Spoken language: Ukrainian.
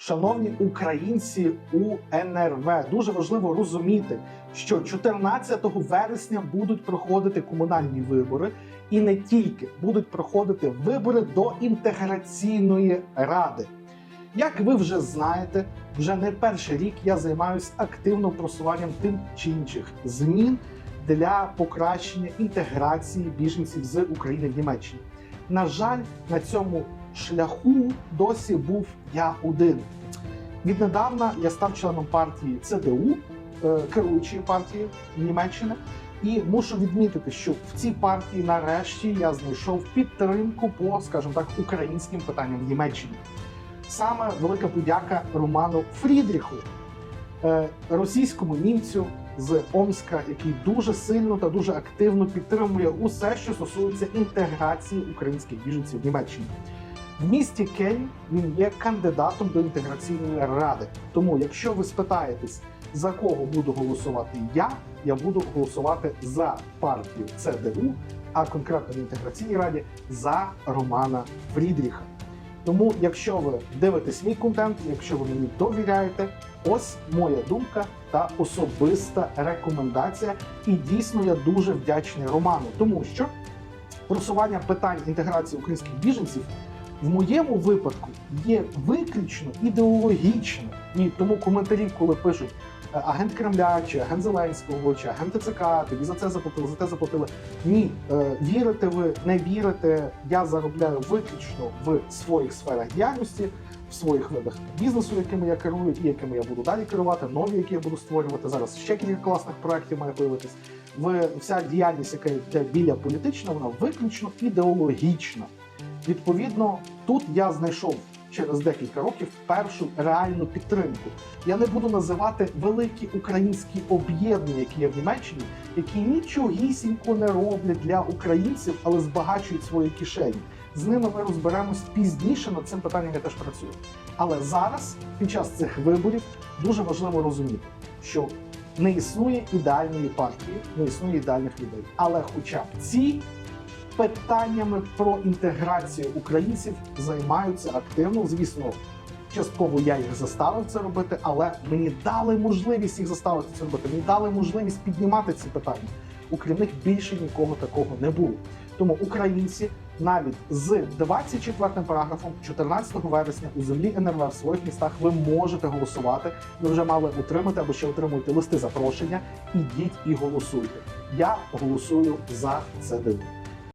Шановні українці у НРВ, дуже важливо розуміти, що 14 вересня будуть проходити комунальні вибори, і не тільки будуть проходити вибори до інтеграційної ради. Як ви вже знаєте, вже не перший рік я займаюся активно просуванням тим чи інших змін для покращення інтеграції біженців з України в Німеччині. На жаль, на цьому шляху досі був я один. Віднедавна я став членом партії ЦДУ, е, керуючої партії Німеччини, і мушу відмітити, що в цій партії нарешті я знайшов підтримку по, скажімо так, українським питанням в Німеччині. Саме велика подяка Роману Фрідріху, е, російському німцю з Омська, який дуже сильно та дуже активно підтримує усе, що стосується інтеграції українських біженців в Німеччині. В місті Кельн він є кандидатом до інтеграційної ради. Тому, якщо ви спитаєтесь, за кого буду голосувати я, я буду голосувати за партію ЦДУ, а конкретно в інтеграційній раді за Романа Фрідріха. Тому, якщо ви дивитесь мій контент, якщо ви мені довіряєте, ось моя думка та особиста рекомендація. І дійсно я дуже вдячний Роману, тому що просування питань інтеграції українських біженців в моєму випадку є виключно ідеологічно. І тому коментарі, коли пишуть е, агент Кремля, чи агент Зеленського, чи агент ТЦК, тобі за це заплатили, за те заплатили. Ні, е, вірите ви, не вірите. Я заробляю виключно в своїх сферах діяльності, в своїх видах бізнесу, якими я керую, і якими я буду далі керувати, нові, які я буду створювати. Зараз ще кілька класних проєктів має появитись. Вся діяльність, яка йде біля політична, вона виключно ідеологічна. Відповідно, тут я знайшов через декілька років першу реальну підтримку. Я не буду називати великі українські об'єднання, які є в Німеччині, які нічогісінько не роблять для українців, але збагачують свої кишені. З ними ми розберемось пізніше. Над цим питанням я теж працюю. Але зараз, під час цих виборів, дуже важливо розуміти, що не існує ідеальної партії, не існує ідеальних людей. Але хоча б ці питаннями про інтеграцію українців займаються активно. Звісно, частково я їх заставив це робити, але мені дали можливість їх заставити це робити. Мені дали можливість піднімати ці питання. Окрім них більше нікого такого не було. Тому українці навіть з 24 параграфом 14 вересня у землі НРВ в своїх містах ви можете голосувати. Ви вже мали отримати або ще отримуєте листи запрошення. Ідіть і голосуйте. Я голосую за ЦДУ.